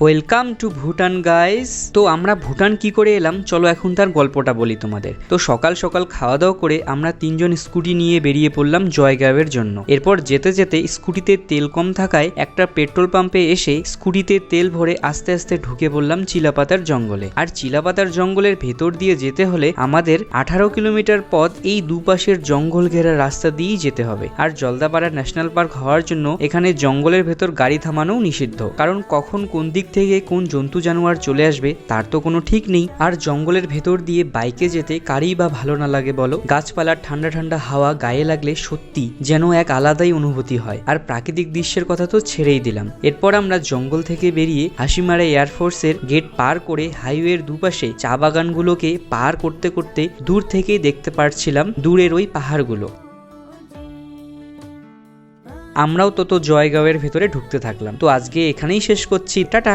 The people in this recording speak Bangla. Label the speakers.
Speaker 1: ওয়েলকাম টু ভুটান গাইস তো আমরা ভুটান কি করে এলাম? চলো এখন তার গল্পটা বলি তোমাদের। তো সকাল সকাল খাওয়া দাওয়া করে আমরা তিনজন স্কুটি নিয়ে বেরিয়ে পড়লাম জয়গাঁওয়ের জন্য। এরপর যেতে যেতে স্কুটিতে তেল কম থাকায় একটা পেট্রোল পাম্পে এসে স্কুটিতে তেল ভরে আস্তে আস্তে ঢুকে পড়লাম চিলাপাতার জঙ্গলে। আর চিলাপাতার জঙ্গলের ভেতর দিয়ে যেতে হলে আমাদের আঠারো কিলোমিটার পথ এই দুপাশের জঙ্গল ঘেরা রাস্তা দিয়েই যেতে হবে। আর জলদাপাড়া ন্যাশনাল পার্ক হওয়ার জন্য এখানে জঙ্গলের ভেতর গাড়ি থামানোও নিষিদ্ধ। কারণ কখন কোন দিক থেকে কোন জন্তু জানোয়ার চলে আসবে, তার তো কোনো ঠিক নেই। আর জঙ্গলের ভেতর দিয়ে বাইকে যেতে কারই বা ভালো না লাগে বলো? গাছপালার ঠান্ডা ঠান্ডা হাওয়া গায়ে লাগলে সত্যি যেন এক আলাদাই অনুভূতি হয়। আর প্রাকৃতিক দৃশ্যের কথা তো ছেড়েই দিলাম। এরপর আমরা জঙ্গল থেকে বেরিয়ে হাসিমারা এয়ারফোর্সের গেট পার করে হাইওয়ের দুপাশে চা বাগানগুলোকে পার করতে করতে দূর থেকেই দেখতে পারছিলাম দূরের ওই পাহাড়গুলো। আমরাও তত জয়গাঁওয়ের ভেতরে ঢুকতে থাকলাম। তো আজকে এখানেই শেষ করছি। টাটা!